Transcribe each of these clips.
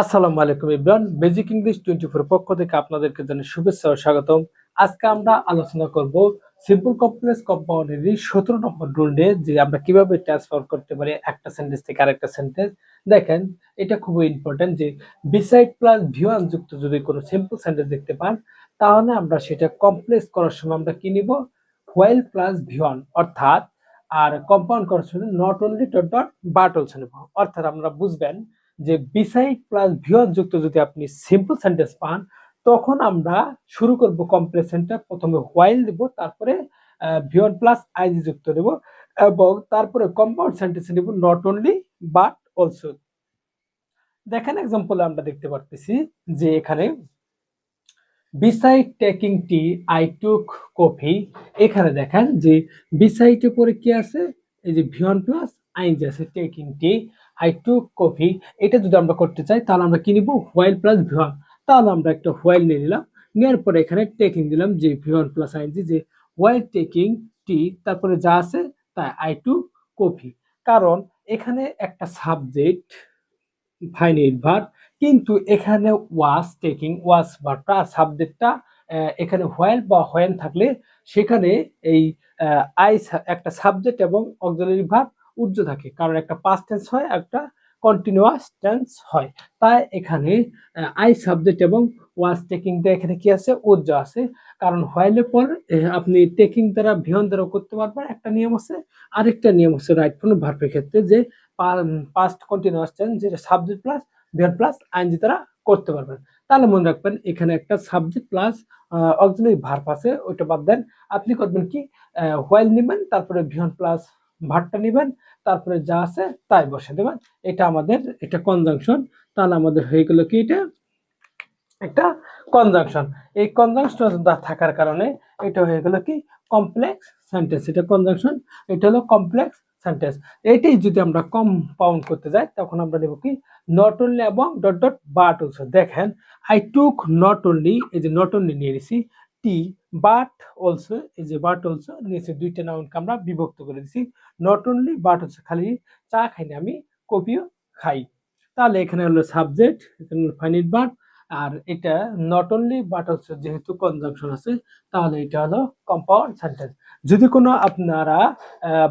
আসসালামু আলাইকুম Ibran basic English twenty four পক্ষ থেকে আপনাদেরকে জানাই শুভেচ্ছা ও স্বাগতম। আজকে আমরা আলোচনা করব সিম্পল কমপ্লেক্স কম্পাউন্ডের সতেরো নম্বর রুল নিয়ে, যে আমরা কীভাবে ট্রান্সফার করতে পারি একটা সেন্টেন্স থেকে আরেকটা সেন্টেন্স দেখেন, এটা খুবই ইম্পর্টেন্ট যে বিসাইড প্লাস ভিওয়ান যুক্ত যদি কোনো সিম্পল সেন্টেন্স দেখতে পান, তাহলে আমরা সেটা কমপ্লেক্স করার সময় আমরা কি নিব? হোয়াইল প্লাস ভিওয়ান অর্থাৎ, আর কম্পাউন্ড করার সময় not only dot dot but also নেব। অর্থাৎ আমরা বুঝবেন যে বিসাইড প্লাস ভিওয়ান যুক্ত যদি আপনি সিম্পল সেন্টেন্স পান, তখন আমরা শুরু করব কমপ্লেসেন্টটা প্রথমে হোয়াইল দেব, তারপরে ভিওয়ান প্লাস আইজি যুক্ত দেব এবং তারপরে কম্পাউন্ড সেন্টেন্স নেব নট অনলি বাট অলসো দেখেন এক্সাম্পল আমরা দেখতে পারতেছি যে এখানে beside taking tea I took coffee এখানে দেখেন যে বিসাইডে পরে কি আছে? এই যে V one plus I N G আছে taking tea I took coffee এটা যদি আমরা করতে চাই, তাহলে আমরা কি নিব? হোয়াইল প্লাস ভিওয়ান তাহলে আমরা একটা হোয়াইল নিয়ে নিলাম। নেওয়ার পরে এখানে টেকিং দিলাম, যে V one plus I N G যে হোয়াইল টেকিং টি তারপরে যা আছে, তাই আই টু কফি কারণ এখানে একটা সাবজেক্ট ফাইনাইট ভার্ব কিন্তু এখানে ওয়াজ টেকিং ওয়াজ ভার্বটা সাবজেক্টটা এখানে হোয়াইল বা হোয়েন থাকলে, সেখানে এই আই একটা সাবজেক্ট এবং অক্সিলারি ভার্ব উর্জ থাকে। কারণ একটা পাস্ট টেন্স হয় একটা কন্টিনিউয়াস টেন্স হয়। তাই এখানে আই সাবজেক্ট এবং ওয়াজ টেকিংটা এখানে কি আছে? উর্জ আছে। কারণ হোয়াইলের পর আপনি টেকিং দ্বারা ভিয়ন দ্বারা করতে পারবেন। একটা নিয়ম আছে, আরেকটা নিয়ম আছে রাইট ফোন ভার্বের ক্ষেত্রে যে পাস্ট কন্টিনিউয়াস টেন্স যেটা subject plus V one plus I N G দ্বারা করতে পারবেন। তাহলে মনে রাখবেন, এখানে একটা সাবজেক্ট প্লাস অক্সিলারি ভার্ব আছে, ওইটা বাদ দেন। আপনি করবেন কি হোয়াইল নেবেন, তারপরে ভিয়ন প্লাস ভার্বটা নেবেন, তারপরে যা আছে তাই বসে দেবেন। এটা আমাদের এটা কনজাংশন তাহলে আমাদের হয়ে গেল কি এটা? একটা কনজাংশন এই কনজাংশন থাকার কারণে এটা হয়ে গেল কি? কমপ্লেক্স সেন্টেন্স এটা কনজাংশন এটা হলো কমপ্লেক্স সেন্টেন্স এটাই যদি আমরা কম্পাউন্ড করতে যাই, তখন আমরা নেব কি? নট অনলি এবং ডট ডট বাট অলসো দেখেন আই টুক নট অনলি এই যে নট অনলি নিয়ে নিছি টি বাট অলসো, এই যে বাট অলসো, নিচে দুইটা নাউনকে আমরা বিভক্ত করে দিছি। নট অনলি বাট অলসো খালি চা খাই না, আমি কপিও খাই। তাহলে এখানে হলো সাবজেক্ট, এখানে হলো ফাইনিট বাট, আর এটা নট অনলি বাট অলসো যেহেতু কনজাংশন আছে, তাহলে এটা হলো কম্পাউন্ড সেন্টেন্স। যদি কোনো আপনারা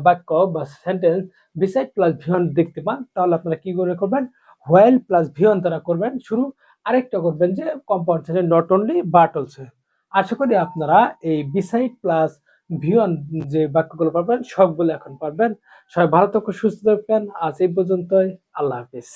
বাক্য বা সেন্টেন্স বিসাইড প্লাস ভিয়ন দেখতে পান, তাহলে আপনারা কি করে করবেন? হোয়েল প্লাস ভিয়ন তারা করবেন। শুরু আরেকটা করবেন যে compound sentence not only but also. আশা করি আপনারা এই বিসাইড প্লাস ভিওন যে বাক্যগুলো পারবেন, সবগুলো এখন পারবেন। সবাই ভালো থাকুন, সুস্থ থাকবেন আজ এই পর্যন্তই। আল্লাহ হাফিজ।